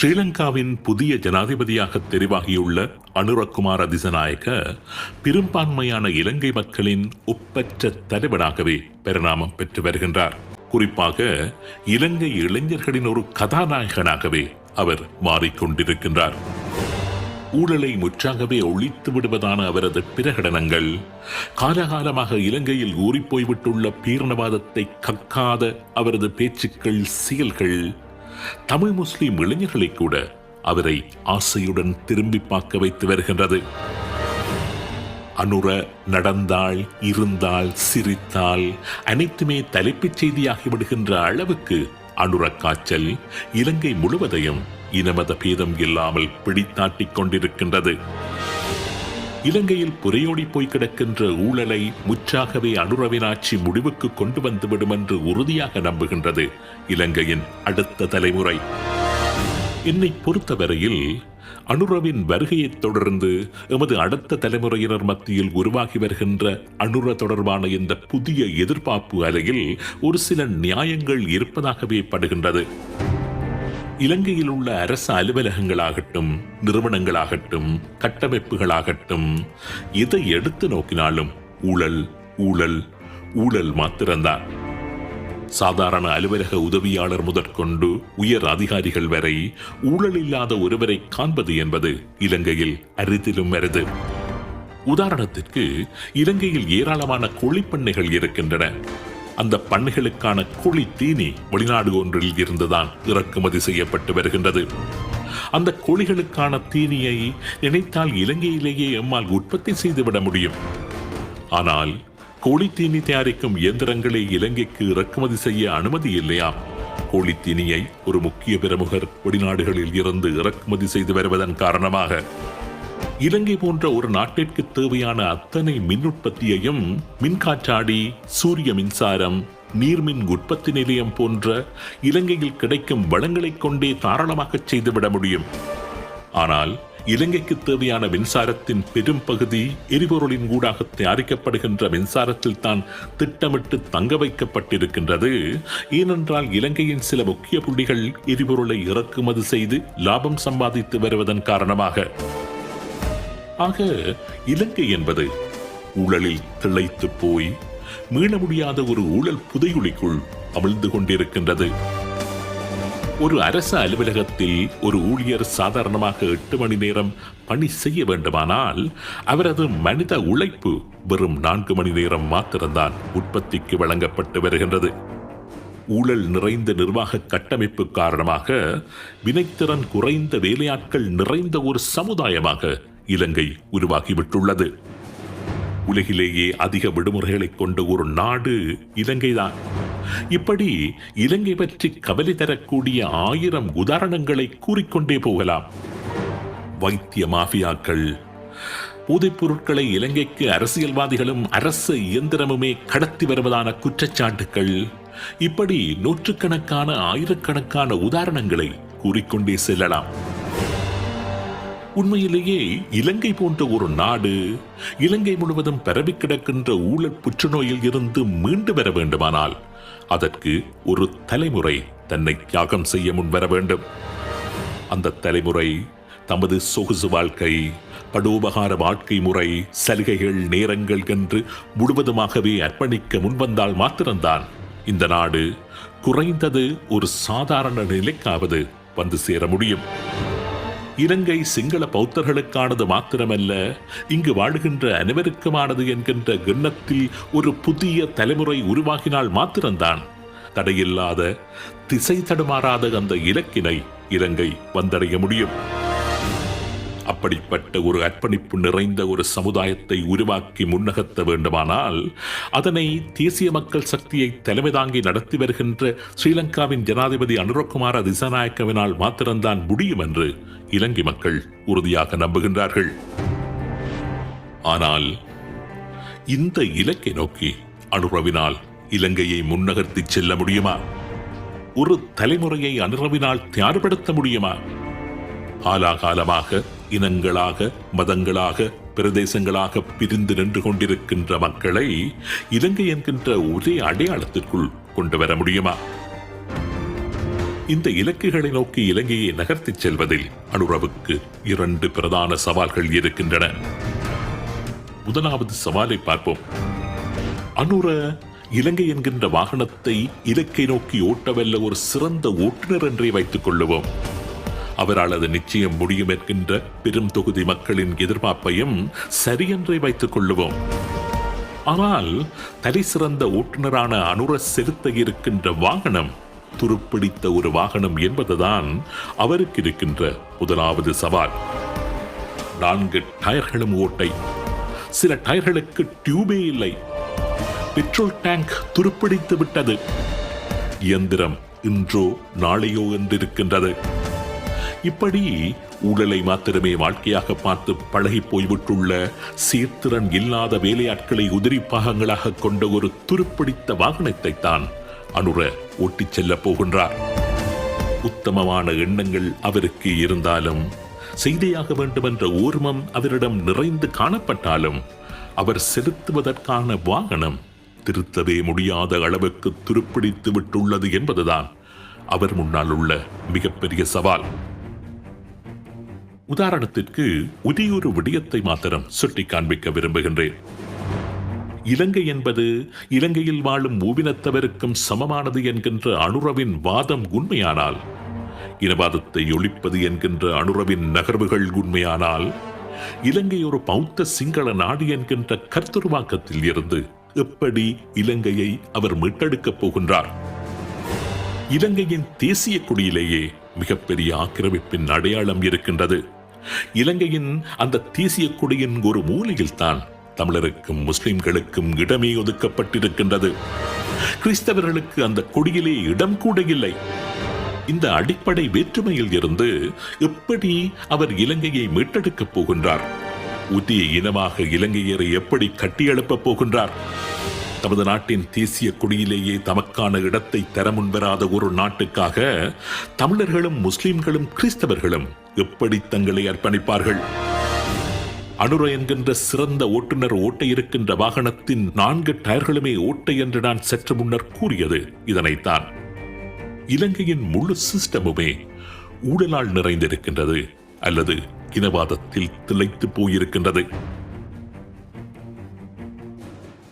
ஸ்ரீலங்காவின் புதிய ஜனாதிபதியாக தெரிவாகியுள்ள அனுரகுமார் அதிசநாயக்க பெரும்பான்மையான இலங்கை மக்களின் ஒப்பற்ற தலைவனாகவே பரிணாமம் பெற்று வருகின்றார். குறிப்பாக இலங்கை இளைஞர்களின் ஒரு கதாநாயகனாகவே அவர் மாறிக்கொண்டிருக்கின்றார். ஊழலை முற்றாகவே ஒழித்து விடுவதான அவரது பிரகடனங்கள் காலகாலமாக இலங்கையில் ஊறிப்போய்விட்டுள்ள பீரணவாதத்தை கக்காத அவரது பேச்சுக்கள் செயல்கள் தமிழ் முஸ்லிம் இளைஞர்களை கூட அவரை ஆசையுடன் திரும்பி பார்க்க வைத்து வருகின்றது. அனுர நடந்தாள் இருந்தால் சிரித்தால் அனைத்துமே தலைப்புச் செய்தியாகிவிடுகின்ற அளவுக்கு அனுர காய்ச்சல் இலங்கை முழுவதையும் இனமத பேதம் இல்லாமல் பிடித்தாட்டிக் கொண்டிருக்கின்றது. இலங்கையில் புரையோடி போய் கிடக்கின்ற ஊழலை முற்றாகவே அனுரவினாட்சி முடிவுக்கு கொண்டு வந்துவிடும் என்று உறுதியாக நம்புகின்றது இலங்கையின் அடுத்த தலைமுறை. என்னை பொறுத்தவரையில் அனுரவின் வருகையைத் தொடர்ந்து எமது அடுத்த தலைமுறையினர் மத்தியில் உருவாகி வருகின்ற அனுர தொடர்பான இந்த புதிய எதிர்பார்ப்பு அலையில் ஒரு சில நியாயங்கள் இருப்பதாகவே படுகின்றது. இலங்கையில் உள்ள அரசு அலுவலகங்களாகட்டும் நிறுவனங்களாகட்டும் கட்டமைப்புகளாகட்டும் எதை எடுத்து நோக்கினாலும் ஊழல் ஊழல் ஊழல் மாத்திரம்தான். சாதாரண அலுவலக உதவியாளர் முதற்கொண்டு உயர் அதிகாரிகள் வரை ஊழல் இல்லாத ஒருவரை காண்பது என்பது இலங்கையில் அரிதிலும் வருது உதாரணத்திற்கு இலங்கையில் ஏராளமான கொழிப்பண்ணைகள் இருக்கின்றன. அந்த பண்ணைகளுக்கான குழி தீனி வெளிநாடு ஒன்றில் இருந்துதான் இறக்குமதி செய்யப்பட்டு வருகின்றது. அந்த கோழிகளுக்கான தீனியை நினைத்தால் இலங்கையிலேயே எம்மால் உற்பத்தி செய்துவிட முடியும். ஆனால் கோழித்தீனி தயாரிக்கும் இயந்திரங்களை இலங்கைக்கு இறக்குமதி செய்ய அனுமதி இல்லையா? கோழித்தீனியை ஒரு முக்கிய பிரமுகர் வெளிநாடுகளில் இருந்து இறக்குமதி செய்து வருவதன் காரணமாக. இலங்கை போன்ற ஒரு நாட்டிற்கு தேவையான அத்தனை மின் உற்பத்தியையும் மின்காற்றாடி சூரிய மின்சாரம் நீர்மின் உற்பத்தி நிலையம் போன்ற இலங்கையில் கிடைக்கும் வளங்களைக் கொண்டே தாராளமாக செய்துவிட முடியும். ஆனால் இலங்கைக்கு தேவையான மின்சாரத்தின் பெரும் பகுதி எரிபொருளின் ஊடாக தயாரிக்கப்படுகின்ற மின்சாரத்தில் தான் திட்டமிட்டு தங்க வைக்கப்பட்டிருக்கின்றது. ஏனென்றால் இலங்கையின் சில முக்கிய புள்ளிகள் எரிபொருளை இறக்குமதி செய்து லாபம் சம்பாதித்து வருவதன் காரணமாக. ஆக இலங்கை என்பது ஊழலில் திளைத்து போய் மீள முடியாத ஒரு ஊழல் புதையுளிக்குள் அமிழ்ந்து கொண்டிருக்கின்றது. ஒரு அரசு அலுவலகத்தில் ஒரு ஊழியர் சாதாரணமாக எட்டு மணி நேரம் பணி செய்ய வேண்டுமானால் அவரது மனித உழைப்பு வெறும் நான்கு மணி நேரம் மாத்திரம்தான் உற்பத்திக்கு வழங்கப்பட்டு வருகின்றது. ஊழல் நிறைந்த நிர்வாக கட்டமைப்பு காரணமாக வினைத்திறன் குறைந்த வேலையாட்கள் நிறைந்த ஒரு சமுதாயமாக இலங்கை உருவாகிவிட்டுள்ளது. உலகிலேயே அதிக விடுமுறைகளை கொண்ட ஒரு நாடு இலங்கைதான். இப்படி இலங்கை பற்றி கவலை தரக்கூடிய ஆயிரம் உதாரணங்களை கூறிக்கொண்டே போகலாம். வைத்திய மாஃபியாக்கள் போதைப் பொருட்களை இலங்கைக்கு அரசியல்வாதிகளும் அரசு இயந்திரமுமே கடத்தி வருவதான குற்றச்சாட்டுகள் இப்படி நூற்றுக்கணக்கான ஆயிரக்கணக்கான உதாரணங்களை கூறிக்கொண்டே செல்லலாம். உண்மையிலேயே இலங்கை போன்ற ஒரு நாடு இலங்கை முழுவதும் பரவி கிடக்கின்ற ஊழல் புற்றுநோயில் இருந்து மீண்டு வர வேண்டுமானால் அதற்கு ஒரு தலைமுறை தன்னை தியாகம் செய்ய முன்வர வேண்டும். அந்த தலைமுறை தமது சொகுசு வாழ்க்கை படோபகார வாழ்க்கை முறை சலுகைகள் நேரங்கள் என்று முழுவதுமாகவே அர்ப்பணிக்க முன்வந்தால் மாத்திரம்தான் இந்த நாடு குறைந்தது ஒரு சாதாரண நிலைக்காவது வந்து சேர முடியும். இலங்கை சிங்கள பௌத்தர்களுக்கானது மாத்திரமல்ல இங்கு வாழுகின்ற அனைவருக்குமானது என்கின்ற எண்ணத்தில் ஒரு புதிய தலைமுறை உருவாகினால் மாத்திரம்தான். தடையில்லாத திசை தடுமாறாத அந்த இலக்கினை இலங்கை வந்தடைய முடியும். அப்படிப்பட்ட ஒரு அர்ப்பணிப்பு நிறைந்த ஒரு சமுதாயத்தை உருவாக்கி முன்னகர்த்த வேண்டுமானால் அதனை தேசிய மக்கள் சக்தியை தலைமை தாங்கி நடத்தி வருகின்ற ஸ்ரீலங்காவின் ஜனாதிபதி அனுரகுமார திசாநாயக்கவினால் மாத்திரம்தான் முடியும் என்று இலங்கை மக்கள் உறுதியாக நம்புகின்றார்கள். ஆனால் இந்த இலக்கை நோக்கி அனுரவினால் இலங்கையை முன்னகர்த்தி செல்ல முடியுமா? ஒரு தலைமுறையை அனுரவினால் தயார்படுத்த முடியுமா? காலாகாலமாக இனங்களாக மதங்களாக பிரதேசங்களாக பிரிந்து நின்று கொண்டிருக்கின்ற மக்களை இலங்கை என்கின்ற ஒரே அடையாளத்திற்குள் கொண்டு வர முடியுமா? இந்த இலக்குகளை நோக்கி இலங்கையை நகர்த்திச் செல்வதில் அனுரவுக்கு இரண்டு பிரதான சவால்கள் இருக்கின்றன. முதலாவது சவாலை பார்ப்போம். அனுர இலங்கை என்கின்ற வாகனத்தை இலக்கை நோக்கி ஓட்டவல்ல ஒரு சிறந்த ஓட்டுநர் என்றே வைத்துக் கொள்ளுவோம். அவரால் அது நிச்சயம் முடியும் என்கின்ற பெரும் தொகுதி மக்களின் எதிர்பார்ப்பையும் சரியென்றே வைத்துக் கொள்ளுவோம். ஆனால் தலை சிறந்த ஓட்டுநரான அனுர செலுத்த இருக்கின்ற வாகனம் துருப்பிடித்த ஒரு வாகனம் என்பதுதான் அவருக்கு இருக்கின்ற முதலாவது சவால். நான்கு டயர்களும் ஓட்டை. சில டயர்களுக்கு டியூபே இல்லை. பெட்ரோல் டேங்க் துருப்பிடித்து விட்டது. இயந்திரம் இன்றோ நாளையோ என்றிருக்கின்றது. இப்படி ஊழலை மாத்திரமே வாழ்க்கையாக பார்த்து பழகி போய்விட்டுள்ள சீர்திறன் இல்லாத வேலையாட்களை உதிரி பாகங்களாக கொண்ட ஒரு துருப்பிடித்த வாகனத்தை தான் அனுர ஓட்டிச் செல்ல போகின்றார். உத்தமமான எண்ணங்கள் அவருக்கு இருந்தாலும் செய்தியாக வேண்டுமென்ற ஊர்மம் அவரிடம் நிறைந்து காணப்பட்டாலும் அவர் செலுத்துவதற்கான வாகனம் திருத்தவே முடியாத அளவுக்கு துருப்பிடித்து விட்டுள்ளது என்பதுதான் அவர் முன்னால் உள்ள மிகப்பெரிய சவால். உதாரணத்திற்கு உதியொரு விடயத்தை மாத்திரம் சுட்டி காண்பிக்க விரும்புகின்றேன். இலங்கை என்பது இலங்கையில் வாழும் மூவினத்தவருக்கும் சமமானது என்கின்ற அனுரவின் வாதம் உண்மையானால் இனவாதத்தை ஒழிப்பது என்கின்ற அனுரவின் நகர்வுகள் உண்மையானால் இலங்கை ஒரு பௌத்த சிங்கள நாடு என்கின்ற கர்த்துருவாக்கத்தில் இருந்து எப்படி இலங்கையை அவர் மீட்டெடுக்கப் போகின்றார்? இலங்கையின் தேசிய கொடியிலேயே மிகப்பெரிய ஆக்கிரமிப்பின் அடையாளம் இருக்கின்றது. இலங்கையின் அந்த தேசிய கொடியின் ஒரு மூலையில் தான் தமிழருக்கும் முஸ்லிம்களுக்கும் இடமே ஒதுக்கப்பட்டிருக்கின்றது. கிறிஸ்தவர்களுக்கு அந்த கொடியிலே இடம் கூட இல்லை இந்த அடிப்படை வேற்றுமையில் இருந்து எப்படி அவர் இலங்கையை மீட்டெடுக்கப் போகின்றார்? உரிய இனமாக இலங்கையரை எப்படி கட்டியெழுப்பப் போகின்றார்? தமது நாட்டின் தேசிய குடியிலேயே தமக்கான இடத்தை தர முன்வராத ஒரு நாட்டுக்காக தமிழர்களும் முஸ்லிம்களும் கிறிஸ்தவர்களும் எப்படி தங்களை அர்ப்பணிப்பார்கள்? அனுர என்கின்ற சிறந்த ஓட்டுநர் ஓட்ட இருக்கின்ற வாகனத்தின் நான்கு டயர்களுமே ஓட்டை என்று நான் சற்று முன்னர் கூறியது. இதனைத்தான் இலங்கையின் முழு சிஸ்டமுமே ஊழலால் நிறைந்திருக்கின்றது அல்லது இனவாதத்தில் திளைத்து போயிருக்கின்றது.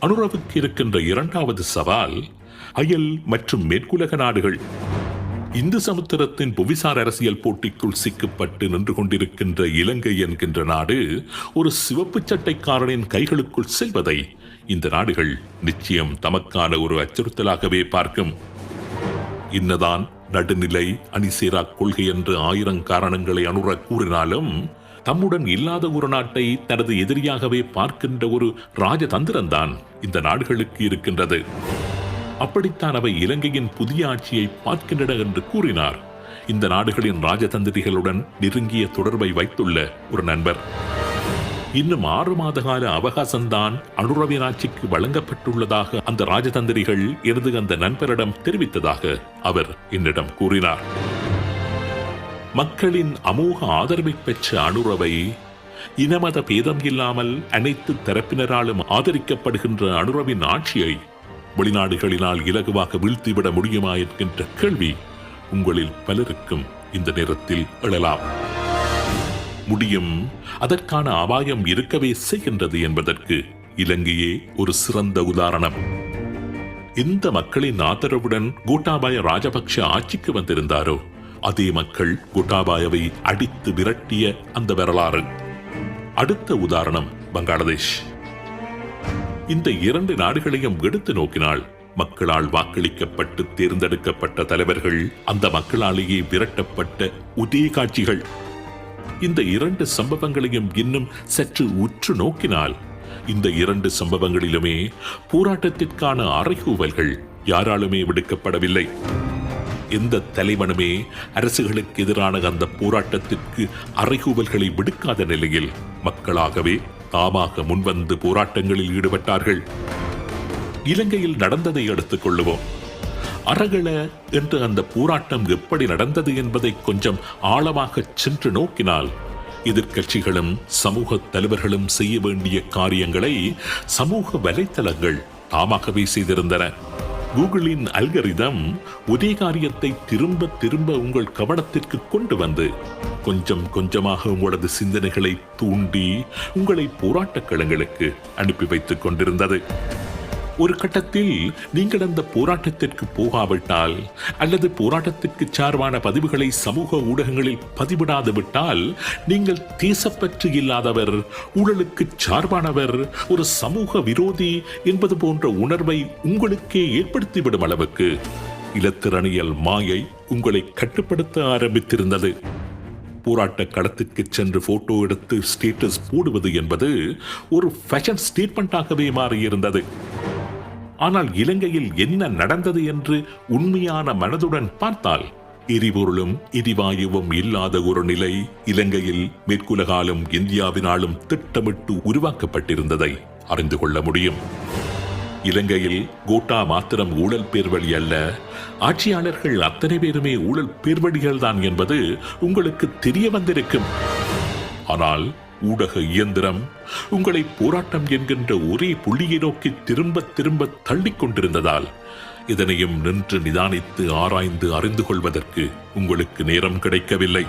அனுரவுக்கு இருக்கின்ற இரண்டாவது சவால் அயல் மற்றும் மேற்குலக நாடுகள். இந்து சமுத்திரத்தின் புவிசார் அரசியல் போட்டிக்குள் சிக்கப்பட்டு நின்று கொண்டிருக்கின்ற இலங்கை என்கின்ற நாடு ஒரு சிவப்பு சட்டைக்காரனின் கைகளுக்குள் செல்வதை இந்த நாடுகள் நிச்சயம் தமக்கான ஒரு அச்சுறுத்தலாகவே பார்க்கும். இன்னதான் நடுநிலை அணிசேரா கொள்கை என்று ஆயிரம் காரணங்களை அனுர கூறினாலும் தம்முடன் இல்லாத ஒரு நாட்டை தனது எதிரியாகவே பார்க்கின்ற ஒரு ராஜதந்திரம்தான் இந்த நாடுகளுக்கு இருக்கின்றது. அப்படித்தான் அவை இலங்கையின் புதிய ஆட்சியை பார்க்கின்றன என்று கூறினார். இந்த நாடுகளின் ராஜதந்திரிகளுடன் நெருங்கிய தொடர்பை வைத்துள்ள ஒரு நண்பர். இன்னும் ஆறு மாத கால அவகாசம்தான் அனுரவின் ஆட்சிக்கு வழங்கப்பட்டுள்ளதாக அந்த ராஜதந்திரிகள் எனது அந்த நண்பரிடம் தெரிவித்ததாக அவர் என்னிடம் கூறினார். மக்களின் அமோக ஆதரவை பெற்ற அனுரவை இனமத பேதம் இல்லாமல் அனைத்து தரப்பினராலும் ஆதரிக்கப்படுகின்ற அனுரவின் ஆட்சியை வெளிநாடுகளினால் இலகுவாக வீழ்த்திவிட முடியுமா என்கின்ற கேள்வி உங்களில் பலருக்கும் இந்த நேரத்தில் எழலாம். முடியும் அதற்கான அபாயம் இருக்கவே செய்கின்றது என்பதற்கு இலங்கையே ஒரு சிறந்த உதாரணம். இந்த மக்களின் ஆதரவுடன் கோட்டாபாய ராஜபக்ஷ ஆட்சிக்கு வந்திருந்தாரோ அதே மக்கள் கோட்டாபாயவை அடித்து விரட்டிய அந்த வரலாறு. அடுத்த உதாரணம் பங்களாதேஷ். இந்த இரண்டு நாடுகளையும் எடுத்து நோக்கினால் மக்களால் வாக்களிக்கப்பட்டு தேர்ந்தெடுக்கப்பட்ட தலைவர்கள் அந்த மக்களாலேயே விரட்டப்பட்ட உதய காட்சிகள் இந்த இரண்டு சம்பவங்களையும் இன்னும் சற்று உற்று நோக்கினால் இந்த இரண்டு சம்பவங்களிலுமே போராட்டத்திற்கான அறைகூவல்கள் யாராலுமே விடுக்கப்படவில்லை. எந்த தலைவனுமே அரசுகளுக்கு எதிரான அந்த போராட்டத்திற்கு அறைகூவல்களை விடுக்காத நிலையில் மக்களாகவே தாமாக முன்வந்து போராட்டங்களில் ஈடுபட்டார்கள். இலங்கையில் நடந்ததை எடுத்துக் கொள்ளுவோம். அறகள என்று அந்த போராட்டம் எப்படி நடந்தது என்பதை கொஞ்சம் ஆழமாக சென்று நோக்கினால் எதிர்கட்சிகளும் சமூக தலைவர்களும் செய்ய வேண்டிய காரியங்களை சமூக வலைத்தளங்கள் தாமாகவே செய்திருந்தன. கூகுளின் அல்கரிதம் ஒரே காரியத்தை திரும்ப திரும்ப உங்கள் கவனத்திற்கு கொண்டு வந்து கொஞ்சம் கொஞ்சமாக உங்களது சிந்தனைகளை தூண்டி உங்களை போராட்டக் களங்களுக்கு அனுப்பி வைத்துக் கொண்டிருந்தது. ஒரு கட்டத்தில் நீங்கள் அந்த போராட்டத்திற்கு போகாவிட்டால் அல்லது போராட்டத்திற்கு சார்பான பதிவுகளை சமூக ஊடகங்களில் பதிவிடாது விட்டால் நீங்கள் தேசப்பற்று இல்லாதவர் ஊழலுக்கு சார்பானவர் ஒரு சமூக விரோதி என்பது போன்ற உணர்வை உங்களுக்கே ஏற்படுத்திவிடும் அளவுக்கு. இலத்திரணியல் மாயை உங்களை கட்டுப்படுத்த ஆரம்பித்திருந்தது. போராட்ட களத்துக்கு சென்று போட்டோ எடுத்து ஸ்டேட்டஸ் போடுவது என்பது ஒரு ஃபேஷன் ஸ்டேட்மெண்ட்டாகவே மாறியிருந்தது. ஆனால் இலங்கையில் என்ன நடந்தது என்று உண்மையான மனதுடன் பார்த்தால் எரிபொருளும் எரிவாயுவும் இல்லாத ஒரு நிலை இலங்கையில் மேற்குலகாலும் இந்தியாவினாலும் திட்டமிட்டு உருவாக்கப்பட்டிருந்ததை அறிந்து கொள்ள முடியும். இலங்கையில் கோட்டா மாத்திரம் ஊழல் பேர்வழி அல்ல ஆட்சியாளர்கள் அத்தனை பேருமே ஊழல் பேர்வழிகள் தான் என்பது உங்களுக்கு தெரிய வந்திருக்கும். ஆனால் ஊடக இயந்திரம் உங்களை போராட்டம் என்கின்ற ஒரே புள்ளியை நோக்கி திரும்ப திரும்ப தள்ளிக் கொண்டிருந்ததால் இதனையும் நின்று நிதானித்து ஆராய்ந்து அறிந்து கொள்வதற்கு உங்களுக்கு நேரம் கிடைக்கவில்லை.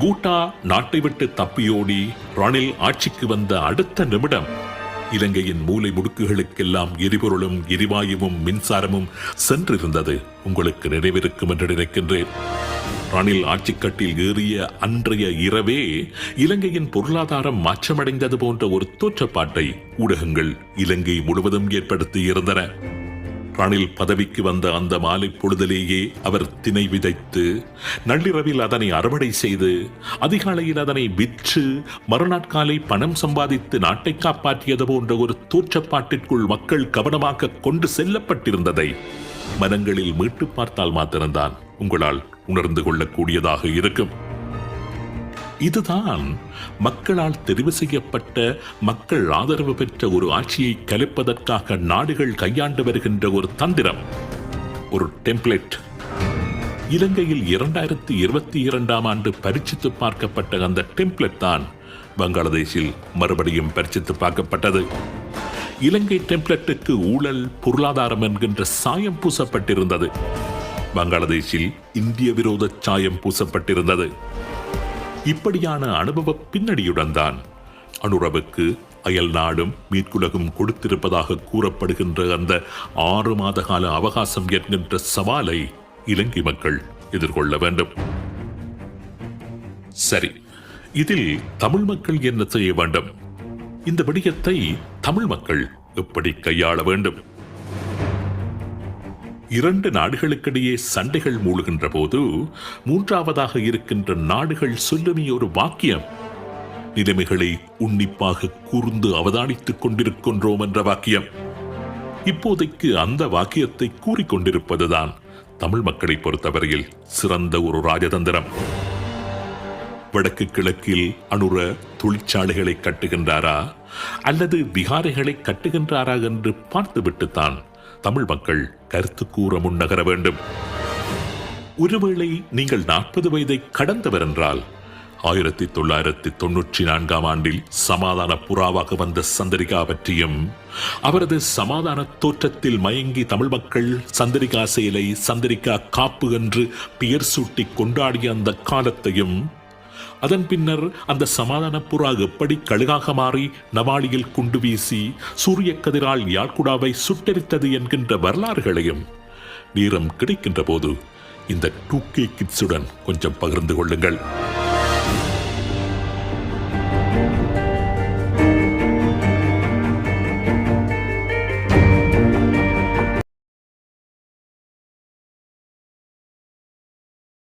கூட்டா நாட்டை விட்டு தப்பியோடி ரணில் ஆட்சிக்கு வந்த அடுத்த நிமிடம் இலங்கையின் மூலை முடுக்குகளுக்கெல்லாம் எரிபொருளும் எரிவாயுவும் மின்சாரமும் சென்றிருந்தது. உங்களுக்கு நினைவிருக்கும் என்று நினைக்கின்றேன். ரணில் ஆட்சிக்கட்டில் ஏறிய அன்றைய இரவே இலங்கையின் பொருளாதாரம் மாற்றமடைந்தது போன்ற ஒரு தோற்றப்பாட்டை ஊடகங்கள் இலங்கை முழுவதும் ஏற்படுத்தி இருந்தன. ரணில் பதவிக்கு வந்த அந்த மாலை பொழுதிலேயே அவர் திணை விதைத்து நள்ளிரவில் அதனை அறுவடை செய்து அதிகாலையில் அதனை விற்று மறுநாட்காலை பணம் சம்பாதித்து நாட்டை காப்பாற்றியது போன்ற ஒரு தோற்றப்பாட்டிற்குள் மக்கள் கவனமாக கொண்டு செல்லப்பட்டிருந்ததை மனங்களில் மீட்டு பார்த்தால் மாத்திரம்தான். உங்களால் உணர்ந்து கொள்ளக்கூடியதாக இருக்கும். இதுதான் மக்களால் தெரிவு செய்யப்பட்ட மக்கள் ஆதரவு பெற்ற ஒரு ஆட்சியை கலைப்பதற்காக நாடுகள் கையாண்டு வருகின்ற ஒரு தந்திரம். ஒரு டெம்ப்ளேட். இலங்கையில் இரண்டாயிரத்தி இருபத்தி இரண்டாம் ஆண்டு பரிச்சித்து பார்க்கப்பட்ட அந்த டெம்ப்ளேட் தான் பங்களாதேஷில் மறுபடியும் பரிச்சித்து பார்க்கப்பட்டது. இலங்கை டெம்ப்ளேட்டுக்கு ஊழல் பொருளாதாரம் என்கின்ற சாயம் பூசப்பட்டிருந்தது. பங்களாதேஷில் இந்திய விரோத சாயம் பூசப்பட்டிருந்தது. இப்படியான அனுபவ பின்னணியுடன் தான் அனுரவுக்கு அயல் நாடும் மீட்குலகும் கொடுத்திருப்பதாக கூறப்படுகின்ற அந்த ஆறு மாத கால அவகாசம் என்கின்ற சவாலை இலங்கை மக்கள் எதிர்கொள்ள வேண்டும். சரி இதில் தமிழ் மக்கள் என்ன செய்ய வேண்டும்? இந்த விடயத்தை தமிழ் மக்கள் எப்படி கையாள வேண்டும்? இரண்டு நாடுகளுக்கிடையே சண்டைகள் மூழ்கின்ற போது மூன்றாவதாக இருக்கின்ற நாடுகள் சொல்லுமே ஒரு வாக்கியம் நிலைமைகளை உன்னிப்பாக கூர்ந்து அவதானித்துக் கொண்டிருக்கின்றோம் என்ற வாக்கியம். இப்போதைக்கு அந்த வாக்கியத்தை கூறிக்கொண்டிருப்பதுதான் தமிழ் மக்களை பொறுத்தவரையில் சிறந்த ஒரு ராஜதந்திரம். வடக்கு கிழக்கில் அணுர தொழிற்சாலைகளை கட்டுகின்றாரா அல்லது விகாரைகளை கட்டுகின்றாரா என்று பார்த்துவிட்டுத்தான் தமிழ் மக்கள் கருத்து கூற முன்னகர வேண்டும். ஒருவேளை நீங்கள் நாற்பது வயதை கடந்தவர் என்றால் ஆயிரத்தி தொள்ளாயிரத்தி தொன்னூற்றி நான்காம் ஆண்டில் சமாதான புறாவாக வந்த சந்திரிகா பற்றியும் அவரது சமாதான தோற்றத்தில் மயங்கி தமிழ் மக்கள் சந்திரிகா செயலை சந்திரிகா காப்பு என்று பெயர் சூட்டி கொண்டாடிய அந்த காலத்தையும் அதன் பின்னர் அந்த சமாதான புறா எப்படி கழுகாக மாறி நவாலியில் குண்டு வீசி சூரிய கதிரால் யாழ்குடாவை சுட்டெரித்தது என்கின்ற வரலாறுகளையும் நேரம் கிடைக்கின்ற போது இந்த டூ கே கிட்ஸுடன் கொஞ்சம் பகிர்ந்து கொள்ளுங்கள்.